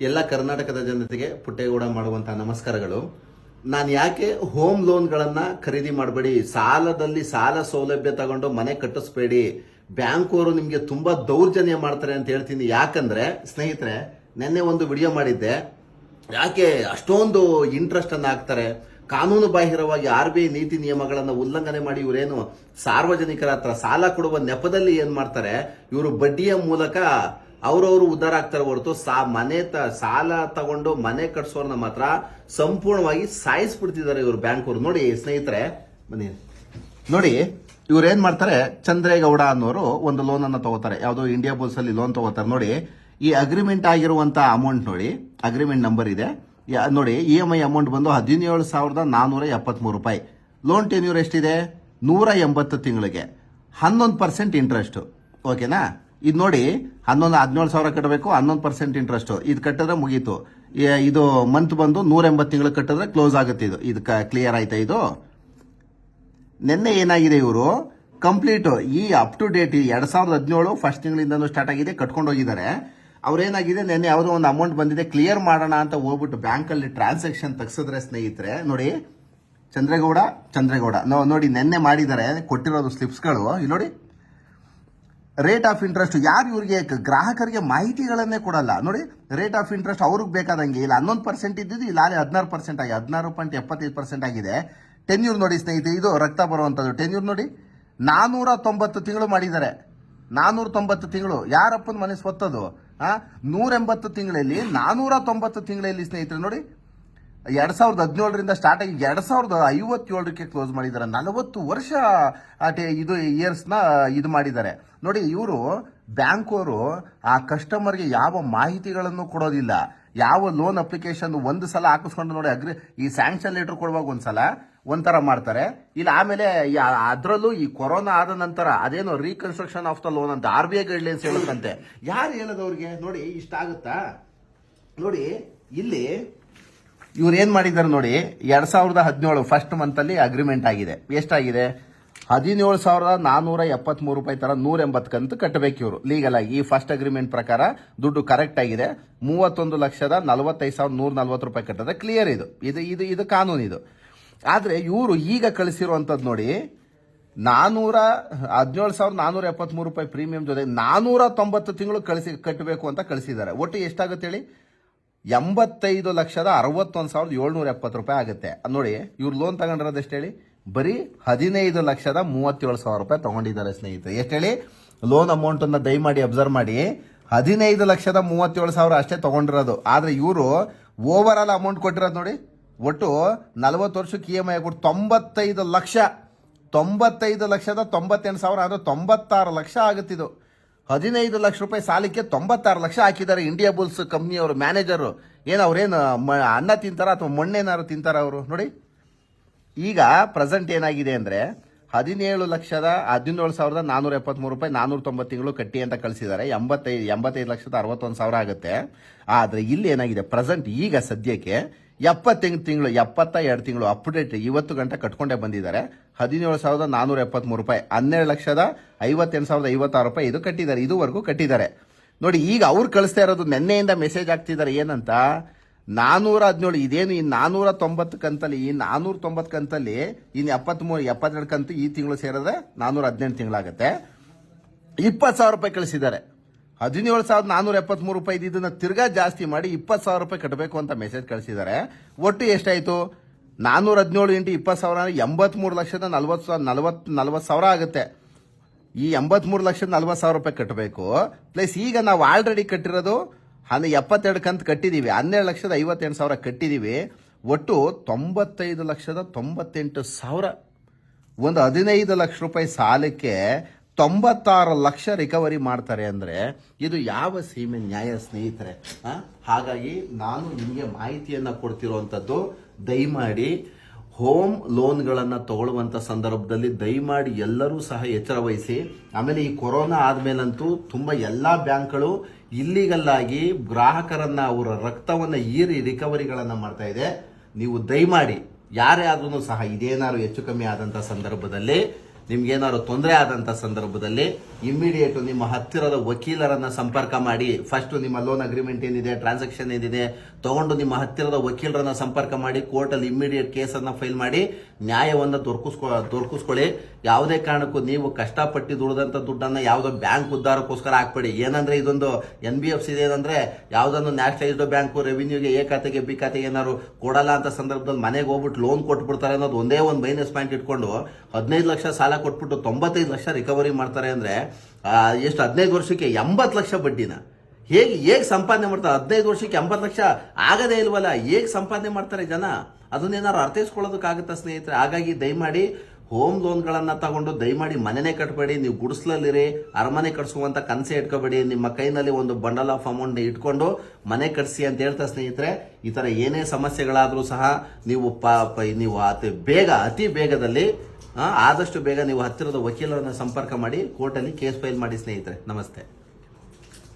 ಎಲ್ಲ ಕರ್ನಾಟಕದ ಜನತೆಗೆ ಪುಟ್ಟೇಗೌಡ ಮಾಡುವಂತಹ ನಮಸ್ಕಾರಗಳು. ನಾನು ಯಾಕೆ ಹೋಮ್ ಲೋನ್ಗಳನ್ನ ಖರೀದಿ ಮಾಡಬೇಡಿ, ಸಾಲದಲ್ಲಿ ಸಾಲ ಸೌಲಭ್ಯ ತಗೊಂಡು ಮನೆ ಕಟ್ಟಿಸ್ಬೇಡಿ ಬ್ಯಾಂಕ್ ಅವರು ನಿಮಗೆ ತುಂಬಾ ದೌರ್ಜನ್ಯ ಮಾಡ್ತಾರೆ ಅಂತ ಹೇಳ್ತೀನಿ. ಯಾಕಂದ್ರೆ, ಸ್ನೇಹಿತರೆ, ನಿನ್ನೆ ಒಂದು ವಿಡಿಯೋ ಮಾಡಿದ್ದೆ. ಯಾಕೆ ಅಷ್ಟೊಂದು ಇಂಟ್ರೆಸ್ಟ್ ಅನ್ನ ಹಾಕ್ತಾರೆ? ಕಾನೂನು ಬಾಹಿರವಾಗಿ ಆರ್ ಬಿ ಐ ನೀತಿ ನಿಯಮಗಳನ್ನು ಉಲ್ಲಂಘನೆ ಮಾಡಿ ಇವರೇನು ಸಾರ್ವಜನಿಕರ ಹತ್ರ ಸಾಲ ಕೊಡುವ ನೆಪದಲ್ಲಿ ಏನ್ ಮಾಡ್ತಾರೆ? ಇವರು ಬಡ್ಡಿಯ ಮೂಲಕ ಅವ್ರವ್ರು ಉದ್ಧಾರ ಆಗ್ತಾರೆ ಹೊರತು ಸಾ ಮನೆ ತ, ಸಾಲ ತಗೊಂಡು ಮನೆ ಕಟ್ಸೋರ್ನ ಮಾತ್ರ ಸಂಪೂರ್ಣವಾಗಿ ಸಾಯಿಸ್ಬಿಡ್ತಿದ್ದಾರೆ ಇವರು ಬ್ಯಾಂಕ್ ಅವ್ರು ನೋಡಿ ಸ್ನೇಹಿತರೆ, ಬನ್ನಿ. ನೋಡಿ, ಇವ್ರು ಏನ್ ಮಾಡ್ತಾರೆ? ಚಂದ್ರೇಗೌಡ ಅನ್ನೋರು ಒಂದು ಲೋನ್ ಅನ್ನ ತಗೋತಾರೆ. ಯಾವ್ದೋ ಇಂಡಿಯಾ ಬುಲ್ಸ್ ಅಲ್ಲಿ ಲೋನ್ ತಗೋತಾರೆ. ನೋಡಿ, ಈ ಅಗ್ರಿಮೆಂಟ್ ಆಗಿರುವಂತ ಅಮೌಂಟ್ ನೋಡಿ ಅಗ್ರಿಮೆಂಟ್ ನಂಬರ್ ಇದೆ. ನೋಡಿ ಇ ಎಂ ಐ ಅಮೌಂಟ್ ಬಂದು ಹದಿನೇಳು ಸಾವಿರದ ನಾನೂರ ಎಪ್ಪತ್ಮೂರು ರೂಪಾಯಿ. ಲೋನ್ ಟೆನ್ಯೂರ್ ಎಷ್ಟಿದೆ? ನೂರ ಎಂಬತ್ತು ತಿಂಗಳಿಗೆ. ಹನ್ನೊಂದು ಪರ್ಸೆಂಟ್ ಇಂಟ್ರೆಸ್ಟು ಓಕೆನಾ ಇದು ನೋಡಿ ಹನ್ನೊಂದು, ಹದಿನೇಳು ಸಾವಿರ ಕಟ್ಟಬೇಕು ಹನ್ನೊಂದು ಪರ್ಸೆಂಟ್ ಇಂಟ್ರೆಸ್ಟ್ ಇದು ಕಟ್ಟಿದ್ರೆ ಮುಗೀತು. ಇದು ಮಂತ್ ಬಂದು ನೂರ ಎಂಬತ್ತು ತಿಂಗಳು ಕಟ್ಟಿದ್ರೆ ಕ್ಲೋಸ್ ಆಗುತ್ತೆ ಇದು. ಇದು ಕ್ಲಿಯರ್ ಆಯ್ತಾ ಇದು? ನಿನ್ನೆ ಏನಾಗಿದೆ ಇವರು? ಕಂಪ್ಲೀಟ್ ಈ ಅಪ್ ಟು ಡೇಟ್ ಎರಡ್ ಸಾವಿರದ ಹದಿನೇಳು ಫಸ್ಟ್ ತಿಂಗಳಿಂದ ಸ್ಟಾರ್ಟ್ ಆಗಿದೆ, ಕಟ್ಕೊಂಡು ಹೋಗಿದ್ದಾರೆ. ಅವ್ರೇನಾಗಿದೆ, ನಿನ್ನೆ ಯಾವುದೋ ಒಂದು ಅಮೌಂಟ್ ಬಂದಿದೆ ಕ್ಲಿಯರ್ ಮಾಡೋಣ ಅಂತ ಹೋಗ್ಬಿಟ್ಟು ಬ್ಯಾಂಕಲ್ಲಿ ಟ್ರಾನ್ಸಾಕ್ಷನ್ ತೆಗ್ಸಿದ್ರೆ ಸ್ನೇಹಿತರೆ, ನೋಡಿ, ಚಂದ್ರೇಗೌಡ ಚಂದ್ರೇಗೌಡ. ನೋಡಿ, ನಿನ್ನೆ ಮಾಡಿದ್ದಾರೆ, ಕೊಟ್ಟಿರೋದು ಸ್ಲಿಪ್ಸ್ಗಳು ಇಲ್ಲಿ ನೋಡಿ. ರೇಟ್ ಆಫ್ ಇಂಟ್ರೆಸ್ಟ್ ಯಾರು ಇವರಿಗೆ ಗ್ರಾಹಕರಿಗೆ ಮಾಹಿತಿಗಳನ್ನೇ ಕೊಡಲ್ಲ. ನೋಡಿ ರೇಟ್ ಆಫ್ ಇಂಟ್ರೆಸ್ಟ್ ಅವ್ರಿಗೆ ಬೇಕಾದಂಗೆ ಇಲ್ಲ, ಹನ್ನೊಂದು ಪರ್ಸೆಂಟ್ ಇದ್ದಿದ್ದು ಇಲ್ಲ ಅಲ್ಲಿ ಹದಿನಾರು ಪರ್ಸೆಂಟ್ ಆಗಿ, ಹದಿನಾರು ಪಾಯಿಂಟ್ ಎಪ್ಪತ್ತೈದು ಪರ್ಸೆಂಟ್ ಆಗಿದೆ. ಟೆನ್ಯೂರ್ ನೋಡಿ ಸ್ನೇಹಿತರೆ, ಇದು ರಕ್ತ ಬರುವಂಥದ್ದು ಟೆನ್ಯೂರ್ ನೋಡಿ, ನಾನೂರ ತೊಂಬತ್ತು ತಿಂಗಳು ಮಾಡಿದ್ದಾರೆ. ನಾನ್ನೂರ ತೊಂಬತ್ತು ತಿಂಗಳು. ಯಾರಪ್ಪನ ಮನಸ್ಸು ಸ್ವತ್ತದು ಹಾಂ ನೂರೆಂಬತ್ತು ತಿಂಗಳಲ್ಲಿ ನಾನೂರ ತೊಂಬತ್ತು ತಿಂಗಳಲ್ಲಿ ಸ್ನೇಹಿತರೆ, ನೋಡಿ ಎರಡ್ ಸಾವಿರದ ಹದಿನೇಳರಿಂದ ಸ್ಟಾರ್ಟ್ ಆಗಿ ಎರಡ್ ಸಾವಿರದ ಐವತ್ತೇಳಕ್ಕೆ ಕ್ಲೋಸ್ ಮಾಡಿದ್ದಾರೆ. ನಲವತ್ತು ವರ್ಷ ಇದು ಇಯರ್ಸ್ನ ಇದು ಮಾಡಿದ್ದಾರೆ. ನೋಡಿ, ಇವರು ಬ್ಯಾಂಕ್ ಅವರು ಆ ಕಸ್ಟಮರ್ಗೆ ಯಾವ ಮಾಹಿತಿಗಳನ್ನು ಕೊಡೋದಿಲ್ಲ. ಯಾವ ಲೋನ್ ಅಪ್ಲಿಕೇಶನ್ ಒಂದು ಸಲ ಹಾಕಿಸ್ಕೊಂಡು ನೋಡಿ ಅಗ್ರಿ, ಈ ಸ್ಯಾಂಕ್ಷನ್ ಲೆಟರ್ ಕೊಡುವಾಗ ಒಂದ್ಸಲ ಒಂಥರ ಮಾಡ್ತಾರೆ. ಇಲ್ಲ, ಆಮೇಲೆ ಅದರಲ್ಲೂ ಈ ಕೊರೋನಾ ಆದ ನಂತರ ಅದೇನೋ ರೀಕನ್ಸ್ಟ್ರಕ್ಷನ್ ಆಫ್ ದ ಲೋನ್ ಅಂತ ಆರ್ ಬಿ ಐ ಗೈಡ್ಲೈನ್ಸ್ ಹೇಳುತ್ತಂತೆ. ಯಾರು ಹೇಳೋದವ್ರಿಗೆ ನೋಡಿ ಇಷ್ಟ ಆಗುತ್ತಾ ನೋಡಿ, ಇಲ್ಲಿ ಇವ್ರು ಏನ್ ಮಾಡಿದ್ದಾರೆ ನೋಡಿ, ಎರಡ್ ಸಾವಿರದ ಹದಿನೇಳು ಫಸ್ಟ್ ಮಂತ್ ಅಲ್ಲಿ ಅಗ್ರಿಮೆಂಟ್ ಆಗಿದೆ. ಎಷ್ಟಾಗಿದೆ? ಹದಿನೇಳು ಸಾವಿರದ ನಾನೂರ ಎಪ್ಪತ್ಮೂರು ರೂಪಾಯಿ ತರ ನೂರ ಎಂಬತ್ತು ಕಂತು ಕಟ್ಟಬೇಕು ಇವರು. ಲೀಗಲ್ ಆಗಿ ಈ ಫಸ್ಟ್ ಅಗ್ರಿಮೆಂಟ್ ಪ್ರಕಾರ ದುಡ್ಡು ಕರೆಕ್ಟ್ ಆಗಿದೆ. ಮೂವತ್ತೊಂದು ಲಕ್ಷದ ನಲವತ್ತೈದು ಸಾವಿರದ ನೂರ ನಲ್ವತ್ತು ರೂಪಾಯಿ ಕಟ್ಟದ ಕ್ಲಿಯರ್ ಇದು. ಇದು ಇದು ಇದು ಕಾನೂನು ಇದು. ಆದ್ರೆ ಇವರು ಈಗ ಕಳಿಸಿರುವಂಥದ್ದು ನೋಡಿ, ನಾನೂರ, ಹದಿನೇಳು ಸಾವಿರದ ನಾನೂರ ಎಪ್ಪತ್ಮೂರು ರೂಪಾಯಿ ಪ್ರೀಮಿಯಂ ಜೊತೆ ನಾನೂರ ತೊಂಬತ್ತು ತಿಂಗಳು ಕಳಿಸಿ, ಕಟ್ಟಬೇಕು ಅಂತ ಕಳಿಸಿದ್ದಾರೆ. ಒಟ್ಟು ಎಷ್ಟಾಗುತ್ತೆ ಹೇಳಿ? ಎಂಬತ್ತೈದು ಲಕ್ಷದ ಅರವತ್ತೊಂದು ಸಾವಿರದ ಏಳ್ನೂರ ಎಪ್ಪತ್ತು ರೂಪಾಯಿ ಆಗುತ್ತೆ. ನೋಡಿ, ಇವ್ರು ಲೋನ್ ತಗೊಂಡಿರೋದು ಎಷ್ಟು ಹೇಳಿ? ಬರೀ ಹದಿನೈದು ಲಕ್ಷದ ಮೂವತ್ತೇಳು ಸಾವಿರ ರೂಪಾಯಿ ತಗೊಂಡಿದ್ದಾರೆ ಸ್ನೇಹಿತರೆ. ಎಷ್ಟು ಹೇಳಿ? ಲೋನ್ ಅಮೌಂಟ್ ಅನ್ನ ದಯಮಾಡಿ ಅಬ್ಸರ್ವ್ ಮಾಡಿ. ಹದಿನೈದು ಲಕ್ಷದ ಮೂವತ್ತೇಳು ಸಾವಿರ ಅಷ್ಟೇ ತಗೊಂಡಿರೋದು. ಆದರೆ ಇವರು ಓವರ್ ಆಲ್ ಅಮೌಂಟ್ ಕೊಟ್ಟಿರೋದು ನೋಡಿ, ಒಟ್ಟು ನಲವತ್ತು ವರ್ಷಕ್ಕೆ ಇ ಎಂ ಐ ಕೊಟ್ಟು ತೊಂಬತ್ತೈದು ಲಕ್ಷ, ತೊಂಬತ್ತೈದು ಲಕ್ಷದ ತೊಂಬತ್ತೆಂಟು ಸಾವಿರ ಅಂದ್ರೆ ತೊಂಬತ್ತಾರು ಲಕ್ಷ ಆಗುತ್ತಿದು. ಹದಿನೈದು ಲಕ್ಷ ರೂಪಾಯಿ ಸಾಲಕ್ಕೆ ತೊಂಬತ್ತಾರು ಲಕ್ಷ ಹಾಕಿದ್ದಾರೆ ಇಂಡಿಯಾ ಬುಲ್ಸ್ ಕಂಪ್ನಿಯವರು, ಮ್ಯಾನೇಜರು. ಏನು ಅವ್ರೇನು ಅನ್ನ ತಿಂತಾರ ಅಥವಾ ಮಣ್ಣೇನಾರು ತಿಂತಾರ ಅವರು? ನೋಡಿ. ಈಗ ಪ್ರೆಸೆಂಟ್ ಏನಾಗಿದೆ ಅಂದ್ರೆ ಹದಿನೇಳು ಲಕ್ಷದ ಹದಿನೇಳು ಸಾವಿರದ ನಾನೂರ ಎಪ್ಪತ್ಮೂರು ರೂಪಾಯಿ ನಾನೂರ ತೊಂಬತ್ತು ತಿಂಗಳು ಕಟ್ಟಿ ಅಂತ ಕಳಿಸಿದ್ದಾರೆ. ಎಂಬತ್ತೈದು ಎಂಬತ್ತೈದು ಲಕ್ಷದ ಅರವತ್ತೊಂದು ಸಾವಿರ ಆಗುತ್ತೆ. ಆದರೆ ಇಲ್ಲಿ ಏನಾಗಿದೆ? ಪ್ರೆಸೆಂಟ್ ಈಗ ಸದ್ಯಕ್ಕೆ ಎಪ್ಪತ್ತೆಂಟು ತಿಂಗಳು, ಎಪ್ಪತ್ತ ಎರಡು ತಿಂಗಳು ಅಪ್ಡೇಟ್ ಇವತ್ತು ಗಂಟೆ ಕಟ್ಕೊಂಡೇ ಬಂದಿದ್ದಾರೆ. ಹದಿನೇಳು ಸಾವಿರದ ನಾನೂರ ಎಪ್ಪತ್ಮೂರು ರೂಪಾಯಿ. ಹನ್ನೆರಡು ಲಕ್ಷದ ಐವತ್ತೆಂಟು ಸಾವಿರದ ಐವತ್ತಾರು ರೂಪಾಯಿ ಇದು ಕಟ್ಟಿದ್ದಾರೆ. ಇದುವರೆಗೂ ಕಟ್ಟಿದ್ದಾರೆ. ನೋಡಿ, ಈಗ ಅವ್ರು ಕಳಿಸ್ತಾ ಇರೋದು ನಿನ್ನೆಯಿಂದ ಮೆಸೇಜ್ ಆಗ್ತಿದ್ದಾರೆ ಏನಂತ? ನಾನೂರ ಹದಿನೇಳು, ಇದೇನು ಈ ನಾನೂರ ತೊಂಬತ್ತು ಕಂತಲ್ಲಿ, ಈ ನಾನೂರ ತೊಂಬತ್ತು ಕಂತಲ್ಲಿ, ಇನ್ನು ಎಪ್ಪತ್ಮೂರು ಎಪ್ಪತ್ತೆರಡು ಕಂತು ಈ ತಿಂಗಳು ಸೇರಿದ್ರೆ ನಾನೂರ ಹದಿನೆಂಟು ತಿಂಗಳಾಗುತ್ತೆ. ಇಪ್ಪತ್ತು ಸಾವಿರ ರೂಪಾಯಿ ಕಳಿಸಿದ್ದಾರೆ. ಹದಿನೇಳು ಸಾವಿರದ ನಾನೂರ ಎಪ್ಪತ್ಮೂರು ರೂಪಾಯಿ ಇದನ್ನ ತಿರ್ಗಾ ಜಾಸ್ತಿ ಮಾಡಿ ಇಪ್ಪತ್ತು ಸಾವಿರ ರೂಪಾಯಿ ಕಟ್ಟಬೇಕು ಅಂತ ಮೆಸೇಜ್ ಕಳಿಸಿದ್ದಾರೆ. ಒಟ್ಟು ಎಷ್ಟಾಯಿತು? ನಾನೂರ ಹದಿನೇಳು ಇಂಟು ಇಪ್ಪತ್ತು ಸಾವಿರ ಅಂದ್ರೆ ಎಂಬತ್ಮೂರು ಲಕ್ಷದ ನಲ್ವತ್ತು ನಲ್ವತ್ತು ನಲ್ವತ್ತು ಸಾವಿರ ಆಗುತ್ತೆ. ಈ ಎಂಬತ್ಮೂರು ಲಕ್ಷದ ನಲ್ವತ್ತು ಸಾವಿರ ರೂಪಾಯಿ ಕಟ್ಟಬೇಕು. ಪ್ಲಸ್ ಈಗ ನಾವು ಆಲ್ರೆಡಿ ಕಟ್ಟಿರೋದು ಹನ್ನ ಎಪ್ಪತ್ತೆರಡು ಕಂತು ಕಟ್ಟಿದ್ದೀವಿ ಹನ್ನೆರಡು ಲಕ್ಷದ ಐವತ್ತೆಂಟು ಸಾವಿರ ಕಟ್ಟಿದ್ದೀವಿ ಒಟ್ಟು ತೊಂಬತ್ತೈದು ಲಕ್ಷದ ತೊಂಬತ್ತೆಂಟು ಸಾವಿರ. ಒಂದು ಹದಿನೈದು ಲಕ್ಷ ರೂಪಾಯಿ ಸಾಲಕ್ಕೆ ತೊಂಬತ್ತಾರು ಲಕ್ಷ ರಿಕವರಿ ಮಾಡ್ತಾರೆ ಅಂದ್ರೆ ಇದು ಯಾವ ಸೀಮೆ ನ್ಯಾಯ ಸ್ನೇಹಿತರೆ? ಹಾಗಾಗಿ ನಾನು ನಿಮಗೆ ಮಾಹಿತಿಯನ್ನ ಕೊಡ್ತಿರುವಂತದ್ದು ದಯಮಾಡಿ ಹೋಮ್ ಲೋನ್ಗಳನ್ನು ತಗೊಳ್ಳುವಂತ ಸಂದರ್ಭದಲ್ಲಿ ದಯಮಾಡಿ ಎಲ್ಲರೂ ಸಹ ಎಚ್ಚರ ವಹಿಸಿ. ಆಮೇಲೆ ಈ ಕೊರೋನಾ ಆದಮೇಲಂತೂ ತುಂಬಾ ಎಲ್ಲಾ ಬ್ಯಾಂಕ್ಗಳು ಇಲ್ಲಿಗಲ್ಲಾಗಿ ಗ್ರಾಹಕರನ್ನು ಗ್ರಾಹಕರನ್ನ ಅವರ ರಕ್ತವನ್ನ ಈರಿ ರಿಕವರಿಗಳನ್ನು ಮಾಡ್ತಾ ಇದೆ. ನೀವು ದಯಮಾಡಿ, ಯಾರೇ ಆದ್ರೂ ಸಹ ಇದೇನಾದ್ರು ಹೆಚ್ಚು ಕಮ್ಮಿ ಆದಂಥ ಸಂದರ್ಭದಲ್ಲಿ ನಿಮ್ಗೇನಾದ್ರು ತೊಂದರೆ ಆದಂತ ಸಂದರ್ಭದಲ್ಲಿ ಇಮ್ಮಿಡಿಯೇಟು ನಿಮ್ಮ ಹತ್ತಿರದ ವಕೀಲರನ್ನ ಸಂಪರ್ಕ ಮಾಡಿ ಫಸ್ಟ್ ನಿಮ್ಮ ಲೋನ್ ಅಗ್ರಿಮೆಂಟ್ ಏನಿದೆ ಟ್ರಾನ್ಸಾಕ್ಷನ್ ಏನಿದೆ, ತಗೊಂಡು ನಿಮ್ಮ ಹತ್ತಿರದ ವಕೀಲರನ್ನ ಸಂಪರ್ಕ ಮಾಡಿ ಕೋರ್ಟಲ್ಲಿ ಇಮ್ಮಿಡಿಯೇಟ್ ಕೇಸನ್ನು ಫೈಲ್ ಮಾಡಿ, ನ್ಯಾಯವನ್ನ ದೊರಕಿಸ್ಕೊ, ದೊರಕಿಸ್ಕೊಳ್ಳಿ. ಯಾವುದೇ ಕಾರಣಕ್ಕೂ ನೀವು ಕಷ್ಟಪಟ್ಟು ದುಡಿದಂಥ ದುಡ್ಡನ್ನ ಯಾವುದೋ ಬ್ಯಾಂಕ್ ಉದ್ದಾರಕ್ಕೋಸ್ಕರ ಹಾಕ್ಬೇಡಿ. ಏನಂದ್ರೆ ಇದೊಂದು ಎನ್ ಬಿ ಎಫ್ ಸಿ ಏನಂದರೆ ಯಾವುದನ್ನು ನ್ಯಾಷನಲೈಸ್ಡ್ ಬ್ಯಾಂಕು ರೆವಿನ್ಯೂಗೆ ಎ ಖಾತೆಗೆ, ಬಿ ಖಾತೆಗೆ ಏನಾದ್ರು ಕೊಡಲ್ಲ ಅಂತ ಸಂದರ್ಭದಲ್ಲಿ ಮನೆಗೆ ಹೋಗ್ಬಿಟ್ಟು ಲೋನ್ ಕೊಟ್ಬಿಡ್ತಾರೆ ಅನ್ನೋದು ಒಂದೇ ಒಂದು ಮೈನಸ್ ಪಾಯಿಂಟ್ ಇಟ್ಕೊಂಡು ಹದಿನೈದು ಲಕ್ಷ ಸಾಲ ಕೊಟ್ಬಿಟ್ಟು ತೊಂಬತ್ತೈದು ಲಕ್ಷ ರಿಕವರಿ ಮಾಡ್ತಾರೆ ಅಂದ್ರೆ ಎಷ್ಟು ಹದಿನೈದು ವರ್ಷಕ್ಕೆ ಎಂಬತ್ತು ಲಕ್ಷ ಬಡ್ಡಿನ. ಹೇಗೆ ಹೇಗೆ ಸಂಪಾದನೆ ಮಾಡ್ತಾರೆ? ಹದಿನೈದು ವರ್ಷಕ್ಕೆ ಎಂಬತ್ತು ಲಕ್ಷ ಆಗದೇ ಇಲ್ವಲ್ಲ? ಹೇಗೆ ಸಂಪಾದನೆ ಮಾಡ್ತಾರೆ ಜನ? ಅದನ್ನೇನಾದ್ರು ಅರ್ಥೈಸ್ಕೊಳ್ಳೋದಕ್ಕಾಗುತ್ತಾ ಸ್ನೇಹಿತರೆ? ಹಾಗಾಗಿ ದಯಮಾಡಿ ಹೋಮ್ ಲೋನ್ಗಳನ್ನು ತಗೊಂಡು ದಯಮಾಡಿ ಮನೆನೇ ಕಟ್ಟಬೇಡಿ ನೀವು ಗುಡಿಸ್ಲಲ್ಲಿರಿ, ಅರಮನೆ ಕಟ್ಸುವಂತ ಕನಸೆ ಇಟ್ಕೋಬೇಡಿ, ನಿಮ್ಮ ಕೈನಲ್ಲಿ ಒಂದು ಬಂಡಲ್ ಆಫ್ ಅಮೌಂಟ್ ಇಟ್ಕೊಂಡು ಮನೆ ಕಟ್ಸಿ ಅಂತ ಹೇಳ್ತಾ ಸ್ನೇಹಿತರೆ, ಈ ತರ ಏನೇ ಸಮಸ್ಯೆಗಳಾದ್ರೂ ಸಹ ನೀವು ಪ, ಪ- ನೀವು ಅತಿ ಬೇಗ, ಅತಿ ಬೇಗದಲ್ಲಿ ಆದಷ್ಟು ಬೇಗ ನೀವು ಹತ್ತಿರದ ವಕೀಲರನ್ನ ಸಂಪರ್ಕ ಮಾಡಿ, ಕೋರ್ಟಲ್ಲಿ ಕೇಸ್ ಫೈಲ್ ಮಾಡಿ ಸ್ನೇಹಿತರೆ. ನಮಸ್ತೆ.